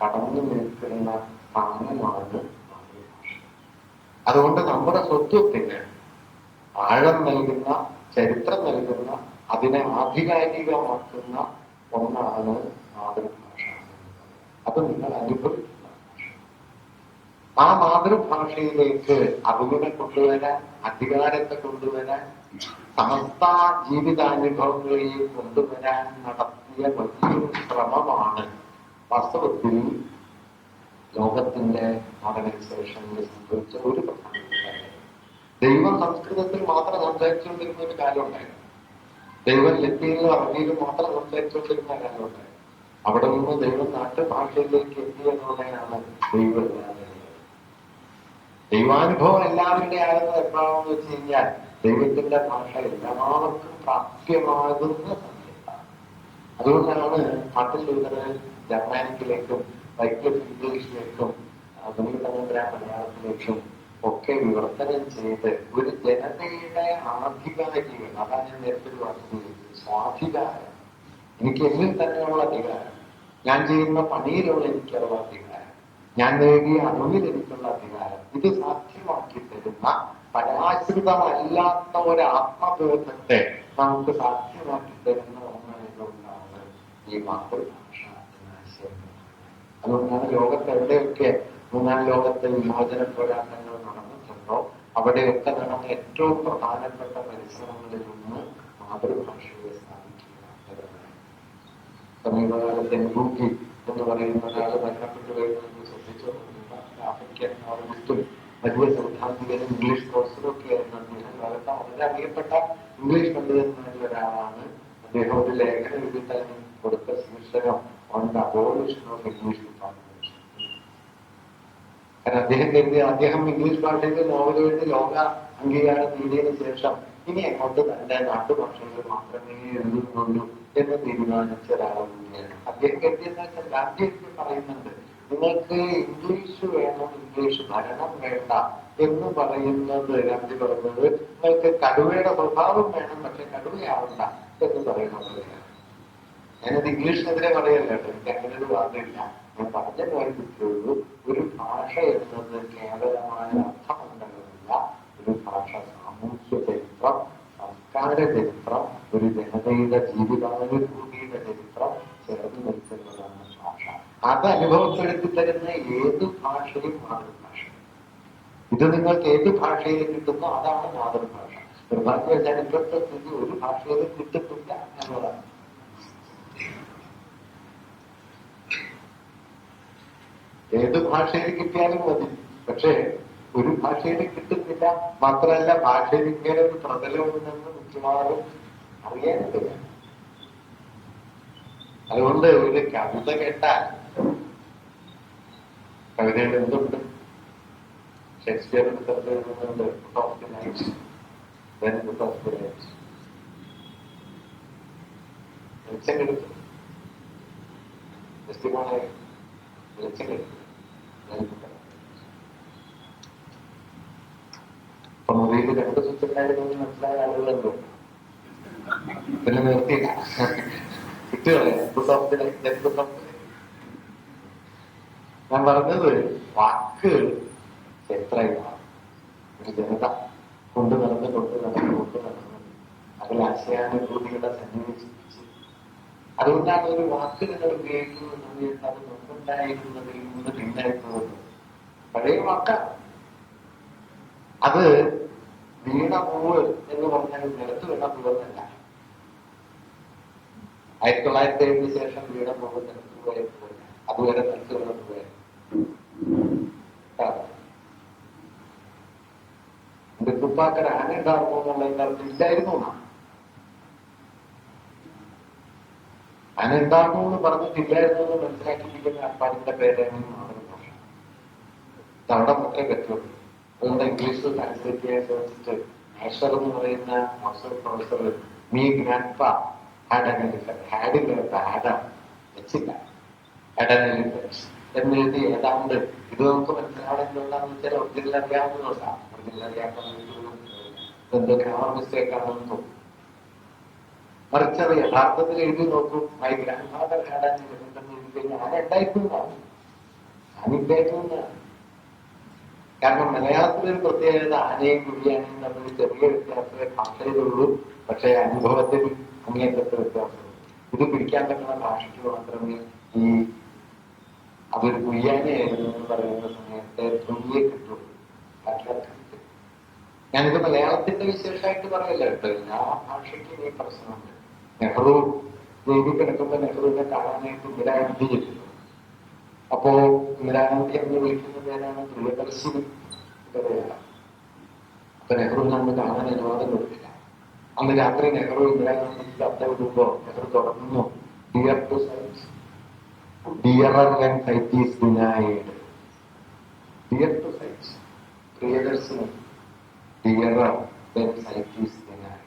കടന്നു നിൽക്കുന്ന സ്ഥാനമാണ് അതുകൊണ്ട് നമ്മുടെ സ്വത്വത്തിന് ആഴം നൽകുന്ന ചരിത്രം നൽകുന്ന അതിനെ ആധികാരികമാക്കുന്ന ഒന്നാണ് മാതൃഭാഷ അത് നിങ്ങൾ അനുഭവിക്കുന്ന. ആ മാതൃഭാഷയിലേക്ക് അറിവിനെ കൊണ്ടുവരാൻ അധികാരത്തെ കൊണ്ടുവരാൻ സമസ്ത ജീവിതാനുഭവങ്ങളെയും കൊണ്ടുവരാൻ നടത്തിയ വലിയൊരു ശ്രമമാണ് വാസ്തവത്തിൽ ലോകത്തിന്റെ മോഡേണൈസേഷനിൽ സംഭവിച്ച ഒരു കാര്യം ദൈവം സംസ്കൃതത്തിൽ മാത്രം സംസാരിച്ചുകൊണ്ടിരുന്ന ഒരു കാലം ഉണ്ടായിരുന്നു. ദൈവം ലത്തീനിലും അറബിയിലും മാത്രം സംസാരിച്ചുകൊണ്ടിരുന്ന കാലം ഉണ്ടായിരുന്നു. അവിടെ നിന്ന് ദൈവം നാട്ടുഭാഷയിലേക്ക് എത്തിയെന്നുള്ളതാണ് ദൈവം ദൈവാനുഭവം എല്ലാവരുടെ ആകുന്നത് എപ്പോഴാണെന്ന് വെച്ച് കഴിഞ്ഞാൽ ദൈവത്തിന്റെ ഭാഷ എല്ലാവർക്കും പ്രാപ്യമാകുന്ന അതുകൊണ്ടാണ് ലൂതർ ജർമാനിക്കിലേക്കും വൈക്ലിഫ് ഇംഗ്ലീഷിലേക്കും ഗുരുതമന്ദ്ര മലയാളത്തിലേക്കും ഒക്കെ വിവർത്തനം ചെയ്ത് ഒരു ജനതയുടെ ആധികാരികൾ അതാണ് ഞാൻ നേരത്തെ ഉപയോഗിച്ചത്. സ്വാധികാരം. എനിക്ക് എന്നിൽ തന്നെയുള്ള അധികാരം. ഞാൻ ചെയ്യുന്ന പണിയിലുള്ള എനിക്കുള്ള അധികാരം. ഞാൻ നേടിയ അറിവിൽ എനിക്കുള്ള അധികാരം. ഇത് സാധ്യമാക്കി തരുന്ന പരാശ്രിതമല്ലാത്ത ഒരു ആത്മബോധത്തെ നമുക്ക് സാധ്യമാക്കി തരുന്ന ഒന്നായതുകൊണ്ടാണ് ഈ മാതൃഭാഷ അതുകൊണ്ടാണ് ലോകത്ത് എവിടെയൊക്കെ മൂന്നാം ലോകത്തെ വിമോചന പോരാട്ടങ്ങൾ നടന്നിട്ടുണ്ടോ അവിടെയൊക്കെ നടന്ന ഏറ്റവും പ്രധാനപ്പെട്ട പരിശ്രമങ്ങളിൽ ഒന്ന് മാതൃഭാഷയെ സ്ഥാപിക്കുക എന്നതാണ് സമീപകാലത്ത് എൻബൂക്കി എന്ന് പറയുന്ന ഒരാൾ മരണപ്പെട്ടു കഴിഞ്ഞാൽ ശ്രദ്ധിച്ചു ആഫ്രിക്കൻ നോവലിസ്റ്റും വലിയ സൈദ്ധാന്തികനും ഇംഗ്ലീഷ് പ്രൊഫസറും ഒക്കെ ആയിരുന്നു അദ്ദേഹം. കാലത്ത് വളരെ അറിയപ്പെട്ട ഇംഗ്ലീഷ് പണ്ഡിതന്മാരിൽ ഒരാളാണ്. അദ്ദേഹം ഒരു ലേഖനം എഴുതി കൊടുത്ത ശീർഷകം on the abolition of English department കാരണം അദ്ദേഹം കരുതി അദ്ദേഹം ഇംഗ്ലീഷ് ഭാഷയിൽ നോവലുകളുടെ ലോക അംഗീകാരം നേടിയതിനു ശേഷം ഇനി അങ്ങോട്ട് തന്റെ നാട്ടുഭാഷയിൽ മാത്രമേ എഴുതുന്നുള്ളൂ എന്ന് തീരുമാനിച്ച ഒരാളും കൂടിയാണ് അദ്ദേഹം കരുതിയെന്ന് വെച്ചാൽ പറയുന്നുണ്ട്. നിങ്ങൾക്ക് ഇംഗ്ലീഷ് വേണം ഇംഗ്ലീഷ് ഭരണം വേണ്ട എന്ന് പറയുന്നത് ഗാന്ധി പറയുന്നത് നിങ്ങൾക്ക് കടുവയുടെ സ്വഭാവം വേണം പക്ഷെ കടുവയാവണ്ട എന്ന് പറയുന്നത് ഞാനത് ഇംഗ്ലീഷിനെതിരെ പറയല്ലോ എനിക്ക് അങ്ങനെ ഒരു വാദമില്ല. ഞാൻ പറഞ്ഞ പോയിട്ടുള്ളൂ ഒരു ഭാഷ എന്നത് കേവലമായ അർത്ഥമണ്ഡലമല്ല ഒരു ഭാഷ സാമൂഹ്യ ചരിത്രം സംസ്കാര ചരിത്രം ഒരു ജനതയുടെ ജീവിതാനുഭൂതിയുടെ ചരിത്രം ചേർന്ന് നിൽക്കുന്നതാണ് ഭാഷ. അത് അനുഭവപ്പെടുത്തി തരുന്ന ഏത് ഭാഷയും മാതൃഭാഷ. ഇത് നിങ്ങൾക്ക് ഏത് ഭാഷയിൽ കിട്ടുന്നോ അതാണ് മാതൃഭാഷ. നിർഭാഗ്യവശാൽ ഇപ്പോഴത്തെ സ്ഥിതി ഒരു ഭാഷയിലും കിട്ടുന്നില്ല എന്നുള്ളതാണ്. ഏത് ഭാഷയിൽ കിട്ടിയാലും മതി. പക്ഷേ ഒരു ഭാഷയിൽ കിട്ടുന്നില്ല. മാത്രമല്ല ഭാഷയിൽ ഇങ്ങനെ ഒരു പ്രതലമുണ്ടെന്ന് മിക്കവാറും അറിയാനില്ല അതുകൊണ്ട് ഒരു കവിത കേട്ടാൽ കവിതയുടെ എന്തുണ്ട്? ഷേക്സ്പിയറിന്റെ കവിത വെളിച്ചം കെടുത്തു. വെളിച്ചം കെടുത്തു. പിന്നെ നിർത്തി ഞാൻ പറഞ്ഞത് വാക്ക് എത്രയാണ് ഒരു ജനത കൊണ്ട് നടന്ന് കൊണ്ട് നടന്ന് കൊണ്ട് നടന്ന് അതിൽ ആശയാനുഭൂതികളെ സന്നിവേശിപ്പിച്ച് അതുകൊണ്ടാണ് ഒരു വാക്ക് നിങ്ങൾ ഉപയോഗിക്കുന്നത് അത് മുമ്പുണ്ടായിരുന്നതിൽ നിന്ന് ഭിന്നായിട്ടുള്ളത് പഴയ വാക്കാണ് അത് വീണ പൂവ് എന്ന് പറഞ്ഞാൽ നിലത്ത് വീണ പൂവെന്നല്ല. ആയിരത്തി തൊള്ളായിരത്തി ഏഴിന് ശേഷം വീണ പൂവ് നിലത്ത് പോയ. പൂവല്ല അതുവരെ നിലത്ത് വീണ പൂവായിരുന്നു എന്റെ തുപ്പാക്കര ആന ഉണ്ടാകുമോ എന്നുള്ളതിന്റെ അർത്ഥം ഇല്ലായിരുന്നു. എന്നാണ് ആന ഉണ്ടാകുമോ എന്ന് പറഞ്ഞിട്ടില്ലായിരുന്നു എന്ന് മനസ്സിലാക്കിയിരിക്കുന്ന അപ്പാടിന്റെ പേരാണ് അവിടെ മാത്രമേ പറ്റുള്ളൂ അതുകൊണ്ട് ഇംഗ്ലീഷ് ട്രാൻസ്ലേറ്റ് ചെയ്യാൻ ശ്രമിച്ചിട്ട് ആഷർ എന്ന് പറയുന്ന പ്രൊഫസർ മീ ഗ്രാൻഡ് ഫാ ഹാഡ് എലിഫന്റ് ഹാഡില്ല ഹാഡാ വെച്ചില്ല. ഹാഡ് അൻ എലിഫന്റ് എന്ന് എഴുതി ഏതാണ്ട് ഇത് നമുക്ക് മനസ്സിലാവുന്നതെന്താണെന്ന് വെച്ചാൽ ഒറിജിനൽ അറിയാവുന്നതാണ് ഒറിജിനൽ അറിയാത്ത എന്തോ ഗ്രാമർ മിസ്റ്റേക്ക് ആണെന്ന് മറിച്ച് അത് യഥാർത്ഥത്തിൽ എഴുതി നോക്കൂ. My grand father had an എന്ന് എഴുതി കഴിഞ്ഞാൽ ആന ഉണ്ടായിരുന്നതാണ് ആനിണ്ടായിരുന്നതാണ് കാരണം മലയാളത്തിലെ ഒരു പ്രത്യേകത ആനയും കുടിയാനയും തമ്മിൽ ചെറിയ വ്യത്യാസമേ ഭാഷയിലുള്ളൂ പക്ഷേ അനുഭവത്തിൽ അങ്ങേറ്റത്തെ വ്യത്യാസമുള്ളൂ ഇത് പിടിക്കാൻ പറ്റുന്ന ഭാഷയ്ക്ക് മാത്രമേ ഈ അതൊരു കുയ്യാനയായിരുന്നു എന്ന് പറയുന്ന സമയത്ത് തുണിയെ കിട്ടുള്ളൂ കിട്ടില്ല. ഞാനിത് മലയാളത്തിന്റെ വിശേഷമായിട്ട് പറയില്ല കേട്ടോ. എല്ലാ ഭാഷയ്ക്കും ഈ പ്രശ്നമുണ്ട്. നെഹ്റു ജയിലിൽ കിടക്കുമ്പോൾ നെഹ്റുവിനെ കാണാനായിട്ട് ഇന്ദിരാഗാന്ധി ചെല്ലുന്നു. അപ്പോ ഇന്ദിരാഗാന്ധി എന്ന് വിളിക്കുന്ന പേരാണ് പ്രിയദർശിനി പേരാണ്. അപ്പൊ നെഹ്റുവിനെ അന്ന് കാണാൻ അനുവാദം കൊടുക്കില്ല അന്ന് രാത്രി നെഹ്റു ഇന്ദിരാഗാന്ധി കത്ത് വിടുമ്പോ നെഹ്റു തുടങ്ങുന്നു dear to sight dearer when sight is dear to sight Priyadarshini ഡിയറോ സൈക്ലിസ്റ്റിനായി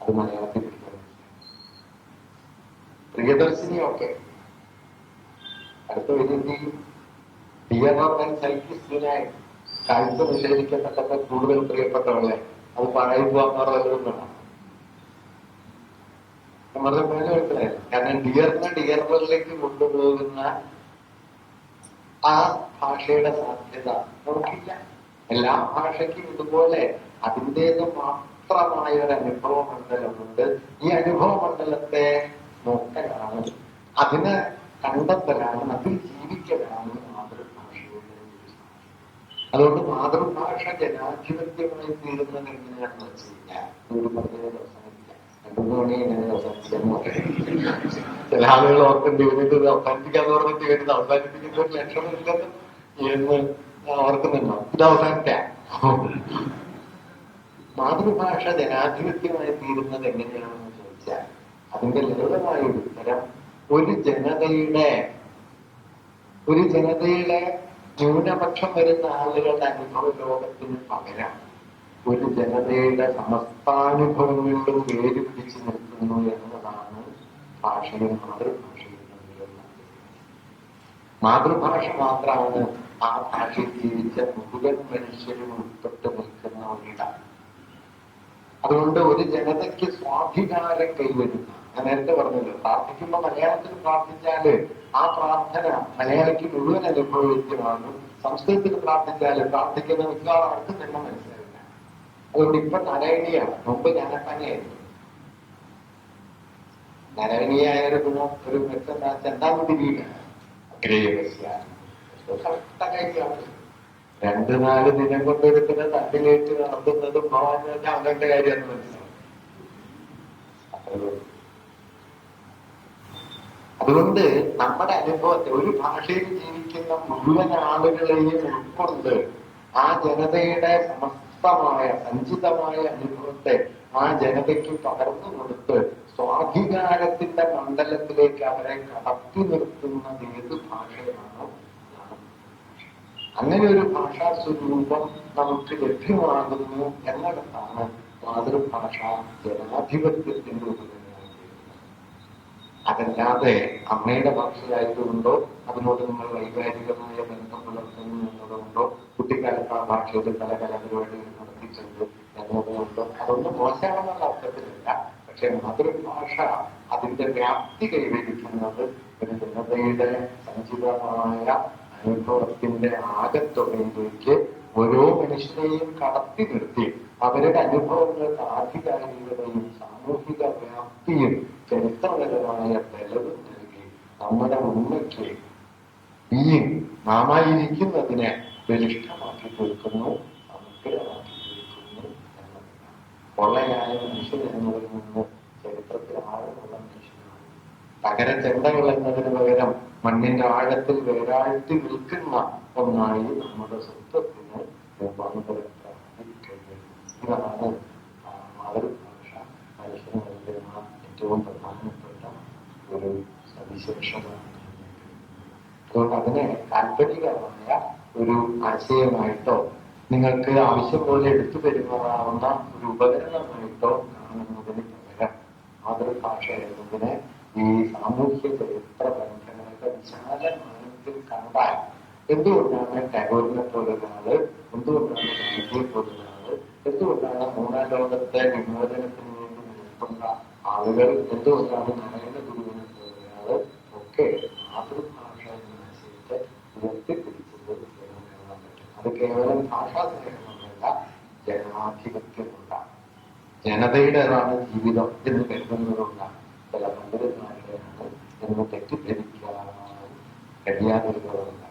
അത് മലയാളത്തിൽ പഠിക്കാൻ പ്രിയദർശിനി ഒക്കെ അടുത്ത വലിയ ഡിയറോ സൈക്ലിസ്റ്റിനായി കാഴ്ച നിഷേധിക്കപ്പെട്ടപ്പോൾ കൂടുതൽ പ്രിയപ്പെട്ടവളെ അത് വല്ലതും വേണം നമ്മുടെ പോലെ മനസ്സിലായില്ല കാരണം ഡിയറിനെ ഡിയറുകളിലേക്ക് കൊണ്ടുപോകുന്ന ആ ഭാഷയുടെ സാധ്യത നമുക്കില്ല. എല്ലാ ഭാഷയ്ക്കും ഇതുപോലെ അതിന്റെത് മാത്രമായ ഒരു അനുഭവ മണ്ഡലമുണ്ട് ഈ അനുഭവ മണ്ഡലത്തെ നോക്കലാണ് അതിനെ കണ്ടെത്തലാണ് അതിൽ ജീവിക്കലാണ് മാതൃഭാഷയുടെ അതുകൊണ്ട് മാതൃഭാഷ ജനാധിപത്യമായി തീരുന്നത് എങ്ങനെയാണെന്ന് വെച്ച് കഴിഞ്ഞാൽ ഒരു പ്രത്യേക ചില ആളുകൾ ഓർക്കേണ്ടി വരുന്നത് അവസാനിപ്പിക്കാന്ന് പറഞ്ഞിട്ട് വരുന്നത് അവസാനിപ്പിക്കുന്ന ഒരു ലക്ഷണമില്ലെന്ന് എന്ന് ഓർക്കുന്നുണ്ടോ ഇത് അവസാനിക്കാം. മാതൃഭാഷ ജനാധിപത്യമായി തീരുന്നത് എങ്ങനെയാണെന്ന് ചോദിച്ചാൽ അതിന്റെ ലളിതമായ ഒരു ഉത്തരം. ഒരു ജനതയുടെ ഒരു ജനതയുടെ ന്യൂനപക്ഷം വരുന്ന ആളുകളുടെ അനുഭവ ലോകത്തിന് പകരം ഒരു ജനതയുടെ സമസ്താനുഭവങ്ങളിലും വേര് പിടിച്ചു നിൽക്കുന്നു എന്നതാണ് ഭാഷയും മാതൃഭാഷയും മാതൃഭാഷ മാത്രമാണ് ആ ഭാഷയിൽ ജീവിച്ച മുഴുവൻ മനുഷ്യരും ഉൾപ്പെട്ട് നിൽക്കുന്ന ഒരിടം. അതുകൊണ്ട് ഒരു ജനതയ്ക്ക് സ്വാധികാരം കൈവരുന്ന ഞാൻ നേരത്തെ പറഞ്ഞല്ലോ പ്രാർത്ഥിക്കുമ്പോൾ മലയാളത്തിൽ പ്രാർത്ഥിച്ചാൽ ആ പ്രാർത്ഥന മലയാളിക്ക് മുഴുവൻ അനുഭവിക്കുന്നതാണ് സംസ്കൃതത്തിൽ പ്രാർത്ഥിച്ചാൽ പ്രാർത്ഥിക്കുന്ന മിക്കവാറും ആർക്കും തന്നെ മനസ്സിലാവില്ല അതുകൊണ്ട് ഇപ്പൊ നാരായണീയാണ്. മുമ്പ് ഞാനപ്പനെയായിരുന്നു നാരായണീയായ ഒരു ഗുണം ഒരു മെച്ചം എന്താന്ന് തിരിയില്ല രണ്ടു നാല് ദിനം കൊണ്ടെടുക്കുന്ന തട്ടിലേറ്റ് നടത്തുന്നതും ഭഗവാൻ അവന്റെ കാര്യമാണ് മനസ്സിലാവും. അതുകൊണ്ട് നമ്മുടെ അനുഭവത്തെ ഒരു ഭാഷയിൽ ജീവിക്കുന്ന മുഴുവൻ ആളുകളെയും ഉൾക്കൊണ്ട് ആ ജനതയുടെ സമസ്തമായ സഞ്ചിതമായ അനുഭവത്തെ ആ ജനതയ്ക്ക് പകർന്നു കൊടുത്ത് സ്വാധികാരത്തിന്റെ മണ്ഡലത്തിലേക്ക് അവരെ കടത്തി നിർത്തുന്നത് ഏത് ഭാഷയാണോ അങ്ങനെ ഒരു ഭാഷാ സ്വരൂപം നമുക്ക് ലഭ്യമാകുന്നു എന്നിടത്താണ് മാതൃഭാഷ ജനാധിപത്യത്തിന്റെ ഉപയോഗം അതല്ലാതെ അമ്മയുടെ ഭാഷയായതുകൊണ്ടോ അതിനോട് നമ്മൾ വൈകാരികമായ ബന്ധം പുലർത്തുന്നു എന്നതുകൊണ്ടോ കുട്ടിക്കാലത്ത് ആ ഭാഷയോട് പല കലാപരിപാടികൾ നടത്തിയിട്ടുണ്ട് എന്നതുകൊണ്ടോ അതൊന്നും മോശമാണെന്നുള്ള അർത്ഥത്തിലല്ല. പക്ഷെ മാതൃഭാഷ അതിന്റെ വ്യാപ്തി കൈവരിക്കുന്നത് ഒരു ജനതയുടെ സഞ്ചിതമായ അനുഭവത്തിന്റെ ആകത്തുകയിലേക്ക് ഓരോ മനുഷ്യനെയും കടത്തി നിർത്തി. അവരുടെ അനുഭവങ്ങൾക്ക് ആധികാരികതയും സാമൂഹിക വ്യാപ്തിയും ചരിത്രപരമായ ബലവും നൽകി നമ്മുടെ ഉമ്മയ്ക്ക് ഈ നാമായിരിക്കുന്നതിനെ ബലിഷ്ഠമാക്കി തീർക്കുന്നു അനുഗ്രഹമാക്കി തീർക്കുന്നു എന്നതാണ്. പൊള്ളയായ മനുഷ്യൻ എന്നതിൽ നിന്ന് ചരിത്രത്തിൽ ആഴമുള്ള മനുഷ്യനാണ്. തകര ചെണ്ടകൾ എന്നതിന് പകരം മണ്ണിന്റെ ആഴത്തിൽ വേരാഴ്ത്തി നിൽക്കുന്ന ഒന്നായി നമ്മുടെ സ്വത്വത്തിന് രൂപാന്തരപ്പെടാൻ ഇതാണ് ആ മാതൃഭാഷ മനുഷ്യന് നൽകുന്ന ഏറ്റവും പ്രധാനപ്പെട്ട ഒരു സവിശേഷമാണ് അതുകൊണ്ട് അതിനെ കാൽപ്പനികമായ ഒരു ആശയമായിട്ടോ നിങ്ങൾക്ക് ആവശ്യം പോലെ എടുത്തു പെരുമാറാവുന്ന ഒരു ഉപകരണമായിട്ടോ കാണുന്നതിന് പകരം മാതൃഭാഷ എന്നതിനെ ഈ സാമൂഹ്യ ചരിത്ര ബന്ധങ്ങളുടെ വിശാലമാനത്തിൽ കണ്ടാൽ എന്തുകൊണ്ടാണ് ടാഗോറിനെ പോലൊരാൾ എന്തുകൊണ്ടാണ് ഗാന്ധിയെ പോലൊരാൾ എന്തുകൊണ്ടാണ് മൂന്നാം ലോകത്തെ വിമോചനത്തിന് വേണ്ടി നിൽക്കുന്ന ആളുകൾ എന്തുകൊണ്ടാണ് നാരായണ ഗുരുവിനെ പോലൊരാൾ ഒക്കെ മാതൃഭാഷ എന്ന ആശയത്തെ ഉയർത്തിപ്പിടിച്ചത് കാണാൻ പറ്റും. അത് കേവലം ഭാഷാ സ്നേഹമല്ല ജനാധിപത്യമുണ്ടാണ്. ജനതയുടേതാണ് ജീവിതം എന്ന് കരുതുന്നതുകൊണ്ടാണ് ചില പണ്ഡിതന്മാരുടെയാണ് എന്ന് തെറ്റിദ്ധരിക്കാൻ കഴിയാതിരുന്നതുകൊണ്ട്